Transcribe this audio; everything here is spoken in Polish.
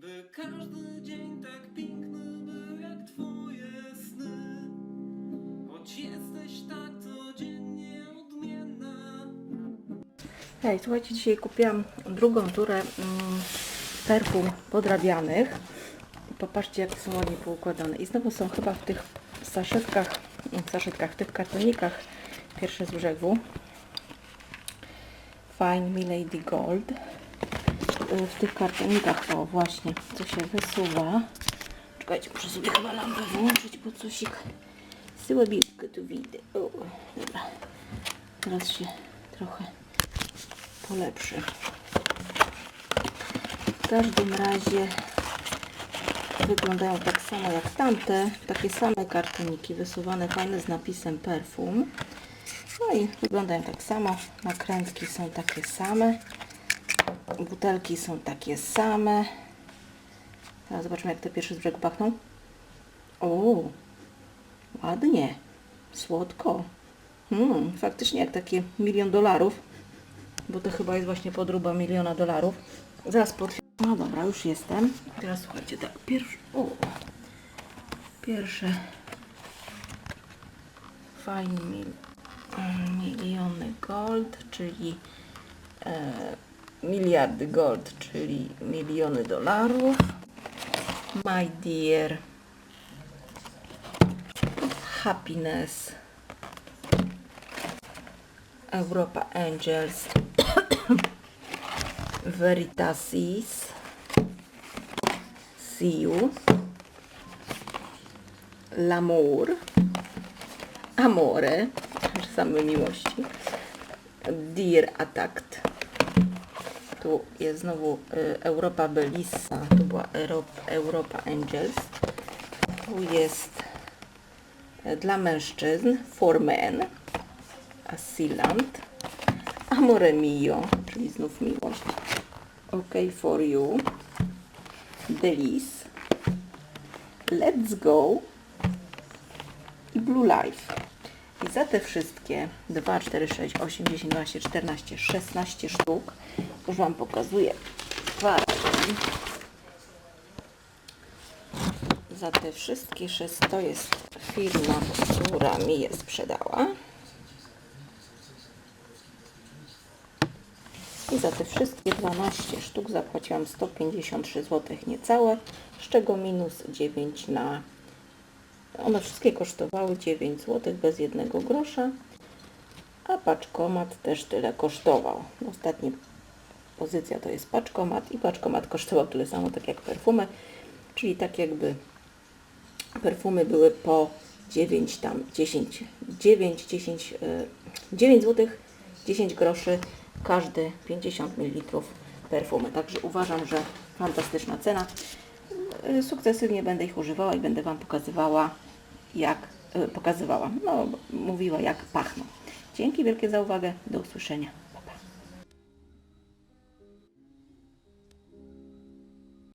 By każdy dzień tak piękny był jak twoje sny Choć jesteś tak codziennie odmienna Hej, słuchajcie, dzisiaj kupiłam drugą turę mm, perfum podrabianych. Popatrzcie, jak są ładnie poukładane. I znowu są chyba w tych saszetkach, mm, saszetkach, w tych kartonikach pierwsze z brzegu. Fine Milady Gold. Y, W tych kartonikach, o właśnie, co się wysuwa. Czekajcie, muszę sobie chyba lampę włączyć, bo cosik słabiutko tu widzę. O, dobra. Teraz się trochę polepszy. W każdym razie wyglądają tak samo jak tamte, takie same kartoniki wysuwane fajne z napisem perfum. No i wyglądają tak samo, nakrętki są takie same, butelki są takie same. Teraz zobaczmy jak te pierwsze z brzegu pachną. O, ładnie, słodko. Hmm, faktycznie jak takie milion dolarów bo to chyba jest właśnie podróba miliona dolarów. Zaraz potwierdzę. No dobra, już jestem. Teraz słuchajcie, tak, pierwszy, o, pierwsze fajne mil, mm, miliony gold, czyli e, miliardy gold, czyli miliony dolarów. My dear happiness. Europa Angels. Veritasis See You. L'amour. Amore. Same miłości. Dear Attacked tu jest znowu y, Europa Belissa tu była Europ- Europa Angels tu jest y, dla mężczyzn For Men Asilant Amore mio, czyli znów miłość. OK for you. Delis. Let's go. I Blue Life. I za te wszystkie 2, 4, 6, 8, 10, 12, 14, 16 sztuk już Wam pokazuję dwa razy. Za te wszystkie 6 to jest firma, która mi je sprzedała. I za te wszystkie 12 sztuk zapłaciłam 153 zł niecałe, z czego minus 9 na... One wszystkie kosztowały 9 zł bez jednego grosza, a paczkomat też tyle kosztował. Ostatnia pozycja to jest paczkomat i paczkomat kosztował tyle samo tak jak perfumy, czyli tak jakby perfumy były po 9 tam 10 9 10 e, 9 zł 10 groszy każdy 50 ml perfumy. Także uważam, że fantastyczna cena. Y, Sukcesywnie będę ich używała i będę Wam pokazywała jak y, pokazywała, no mówiła jak pachną. Dzięki wielkie za uwagę. Do usłyszenia.